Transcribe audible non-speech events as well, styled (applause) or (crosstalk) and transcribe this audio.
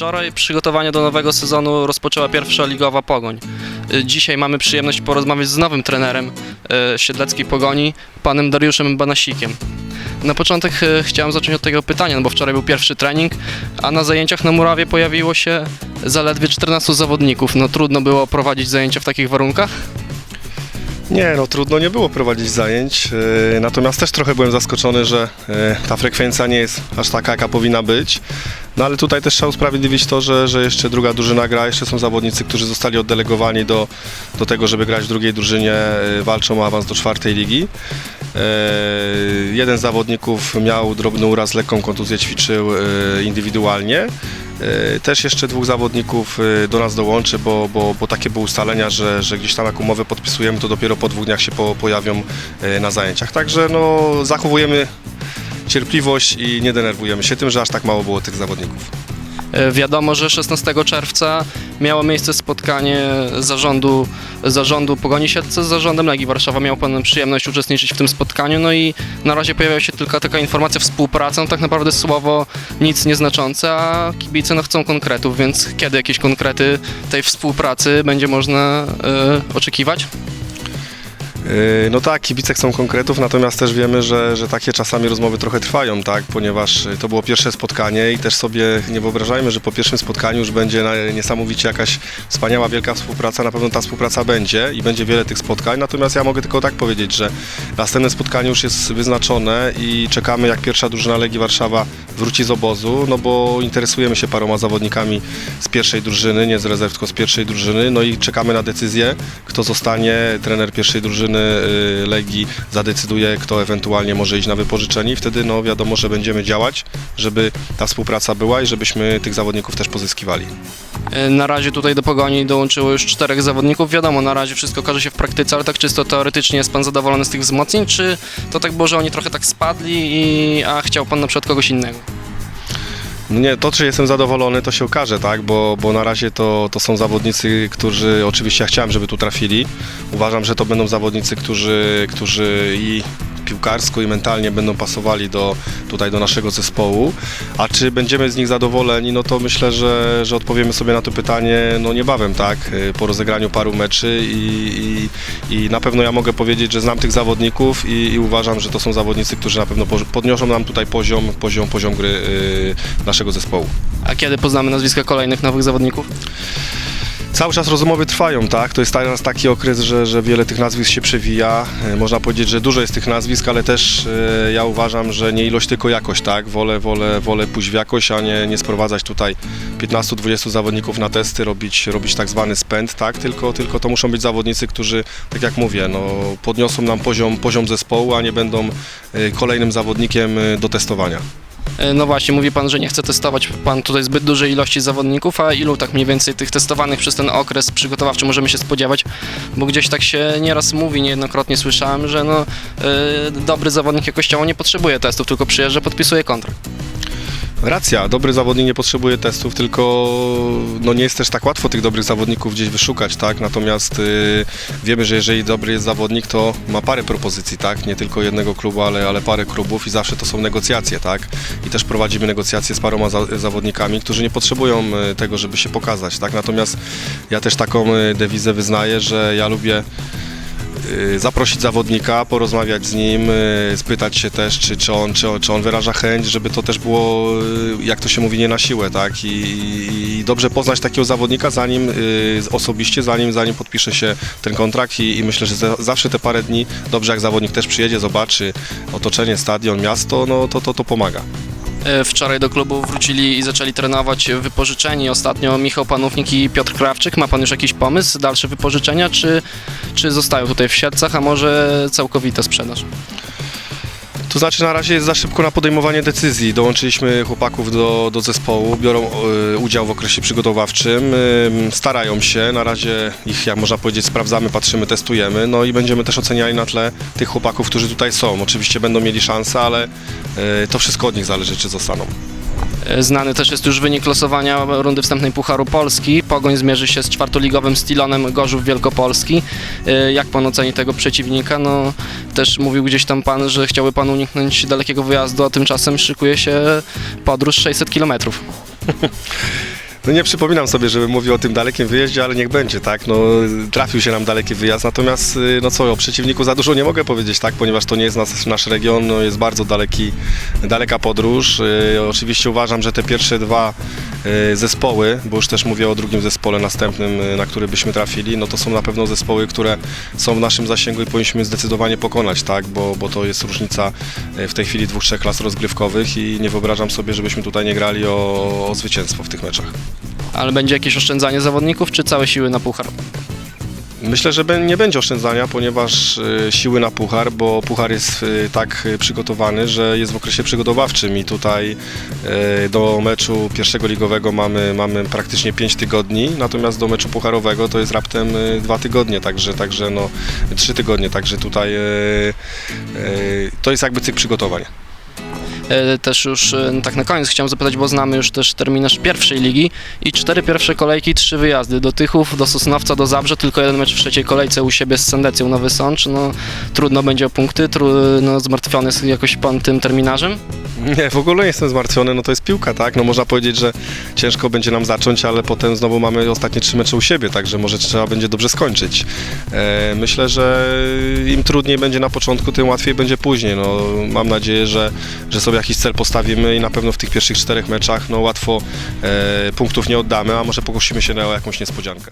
Wczoraj przygotowania do nowego sezonu rozpoczęła pierwsza ligowa Pogoń. Y, Dzisiaj mamy przyjemność porozmawiać z nowym trenerem y, Siedleckiej Pogoni, panem Dariuszem Banasikiem. Na początek y, chciałem zacząć od tego pytania, no bo wczoraj był pierwszy trening, a na zajęciach na Murawie pojawiło się zaledwie 14 zawodników. No trudno było prowadzić zajęcia w takich warunkach. Nie, no trudno nie było prowadzić zajęć, yy, natomiast też trochę byłem zaskoczony, że yy, ta frekwencja nie jest aż taka, jaka powinna być. No ale tutaj też trzeba usprawiedliwić to, że, że jeszcze druga drużyna gra, jeszcze są zawodnicy, którzy zostali oddelegowani do, do tego, żeby grać w drugiej drużynie, yy, walczą o awans do czwartej ligi. Jeden z zawodników miał drobny uraz, lekką kontuzję, ćwiczył indywidualnie. E, Też jeszcze dwóch zawodników e, do nas dołączy, bo, bo, bo takie były ustalenia, że, że gdzieś tam jak umowę podpisujemy, to dopiero po dwóch dniach się po, pojawią e, na zajęciach. Także no, zachowujemy cierpliwość i nie denerwujemy się tym, że aż tak mało było tych zawodników. E, Wiadomo, że 16 czerwca miało miejsce spotkanie zarządu, zarządu Pogoni Siedlce z zarządem Legii Warszawa. Miał Pan przyjemność uczestniczyć w tym spotkaniu, no i na razie pojawia się tylko taka informacja współpraca, no tak naprawdę słowo nic nieznaczące, a kibice no chcą konkretów, więc kiedy jakieś konkrety tej współpracy będzie można e, oczekiwać? Yy, No tak, kibice chcą konkretów, natomiast też wiemy, że, że takie czasami rozmowy trochę trwają, tak, ponieważ y, to było pierwsze spotkanie i też sobie nie wyobrażajmy, że po pierwszym spotkaniu już będzie niesamowicie jakaś wspaniała, wielka współpraca. Na pewno ta współpraca będzie i będzie wiele tych spotkań, natomiast ja mogę tylko tak powiedzieć, że następne spotkanie już jest wyznaczone i czekamy, jak pierwsza drużyna Legii Warszawa wróci z obozu, no bo interesujemy się paroma zawodnikami z pierwszej drużyny, nie z rezerw, tylko z pierwszej drużyny, no i czekamy na decyzję, kto zostanie, trener pierwszej drużyny y, Legii zadecyduje, kto ewentualnie może iść na wypożyczenie i wtedy no wiadomo, że będziemy działać, żeby ta współpraca była i żebyśmy tych zawodników też pozyskiwali. E, Na razie tutaj do Pogoni dołączyło już czterech zawodników. Wiadomo, na razie wszystko okaże się w praktyce, ale tak czysto teoretycznie jest Pan zadowolony z tych wzmocnień, czy to tak było, że oni trochę tak spadli, i, a chciał Pan na przykład kogoś innego? Nie, to czy jestem zadowolony, to się okaże, tak, bo, bo na razie to, to są zawodnicy, którzy oczywiście ja chciałem, żeby tu trafili. Uważam, że to będą zawodnicy, którzy, którzy i piłkarsko i mentalnie będą pasowali do, tutaj do naszego zespołu. A czy będziemy z nich zadowoleni, no to myślę, że, że odpowiemy sobie na to pytanie no niebawem, tak, po rozegraniu paru meczy i, i, i na pewno ja mogę powiedzieć, że znam tych zawodników i, i uważam, że to są zawodnicy, którzy na pewno podniosą nam tutaj poziom, poziom, poziom gry y, naszego zespołu. A kiedy poznamy nazwiska kolejnych nowych zawodników? Cały czas rozmowy trwają, tak? To jest teraz taki okres, że, że wiele tych nazwisk się przewija. E, Można powiedzieć, że dużo jest tych nazwisk, ale też e, ja uważam, że nie ilość, tylko jakość, tak? Wolę, wolę, wolę pójść w jakość, a nie, nie sprowadzać tutaj 15-20 zawodników na testy, robić, robić tak zwany spęd, tak? Tylko, tylko to muszą być zawodnicy, którzy, tak jak mówię, no, podniosą nam poziom, poziom zespołu, a nie będą e, kolejnym zawodnikiem e, do testowania. E, No właśnie, mówi Pan, że nie chce testować Pan tutaj zbyt dużej ilości zawodników, a ilu tak mniej więcej tych testowanych przez ten okres przygotowawczy możemy się spodziewać? Bo gdzieś tak się nieraz mówi, niejednokrotnie słyszałem, że no, e, dobry zawodnik jakościowo nie potrzebuje testów, tylko przyjeżdża, podpisuje kontrakt. Racja, dobry zawodnik nie potrzebuje testów, tylko no nie jest też tak łatwo tych dobrych zawodników gdzieś wyszukać, tak? Natomiast y, wiemy, że jeżeli dobry jest zawodnik, to ma parę propozycji, tak? Nie tylko jednego klubu, ale, ale parę klubów i zawsze to są negocjacje, tak? I też prowadzimy negocjacje z paroma za, zawodnikami, którzy nie potrzebują y, tego, żeby się pokazać, tak? Natomiast ja też taką y, dewizę wyznaję, że ja lubię zaprosić zawodnika, porozmawiać z nim, y, spytać się też, czy, czy, on, czy, czy on wyraża chęć, żeby to też było, y, jak to się mówi, nie na siłę, tak? I, i dobrze poznać takiego zawodnika, zanim y, osobiście, zanim, zanim podpisze się ten kontrakt i, i myślę, że za, zawsze te parę dni, dobrze jak zawodnik też przyjedzie, zobaczy otoczenie, stadion, miasto, no to, to, to pomaga. E, Wczoraj do klubu wrócili i zaczęli trenować wypożyczeni. Ostatnio Michał Panównik i Piotr Krawczyk. Ma pan już jakiś pomysł, dalsze wypożyczenia, czy, czy zostają tutaj w Siedlcach, a może całkowita sprzedaż? To znaczy na razie jest za szybko na podejmowanie decyzji. Dołączyliśmy chłopaków do, do zespołu, biorą y, udział w okresie przygotowawczym, y, starają się, na razie ich, jak można powiedzieć, sprawdzamy, patrzymy, testujemy, no i będziemy też oceniali na tle tych chłopaków, którzy tutaj są. Oczywiście będą mieli szansę, ale y, to wszystko od nich zależy, czy zostaną. E, Znany też jest już wynik losowania rundy wstępnej Pucharu Polski. Pogoń zmierzy się z czwartoligowym Stilonem Gorzów Wielkopolski. E, Jak pan oceni tego przeciwnika? No, też mówił gdzieś tam pan, że chciałby pan uniknąć dalekiego wyjazdu, a tymczasem szykuje się podróż 600 kilometrów. (laughs) No nie przypominam sobie, żebym mówił o tym dalekim wyjeździe, ale niech będzie, tak? No, trafił się nam daleki wyjazd, natomiast y, no co, o przeciwniku za dużo nie mogę powiedzieć, tak? Ponieważ to nie jest nas, nasz region, no, jest bardzo daleki, daleka podróż. Y, Oczywiście uważam, że te pierwsze dwa y, zespoły, bo już też mówię o drugim zespole następnym, na który byśmy trafili, no to są na pewno zespoły, które są w naszym zasięgu i powinniśmy zdecydowanie pokonać, tak? Bo, bo to jest różnica w tej chwili dwóch, trzech klas rozgrywkowych i nie wyobrażam sobie, żebyśmy tutaj nie grali o, o zwycięstwo w tych meczach. Ale będzie jakieś oszczędzanie zawodników, czy całe siły na puchar? Myślę, że nie będzie oszczędzania, ponieważ y, siły na puchar, bo puchar jest y, tak y, przygotowany, że jest w okresie przygotowawczym i tutaj do meczu pierwszego ligowego mamy, mamy praktycznie 5 tygodni, natomiast do meczu pucharowego to jest raptem 2 tygodnie, także, także no 3 tygodnie, także tutaj to jest jakby cykl przygotowań. E, Też już e, tak na koniec chciałem zapytać, bo znamy już też terminarz pierwszej ligi i cztery pierwsze kolejki, trzy wyjazdy do Tychów, do Sosnowca, do Zabrze, tylko jeden mecz w trzeciej kolejce u siebie z Sendecją Nowy Sącz. No, trudno będzie o punkty, no, zmartwiony jest jakoś pan tym terminarzem? Nie, w ogóle nie jestem zmartwiony, no to jest piłka, tak? No można powiedzieć, że ciężko będzie nam zacząć, ale potem znowu mamy ostatnie trzy mecze u siebie, także może trzeba będzie dobrze skończyć. E, myślę, że im trudniej będzie na początku, tym łatwiej będzie później. No, mam nadzieję, że, że sobie jakiś cel postawimy i na pewno w tych pierwszych czterech meczach no, łatwo e, punktów nie oddamy, a może pokusimy się na jakąś niespodziankę.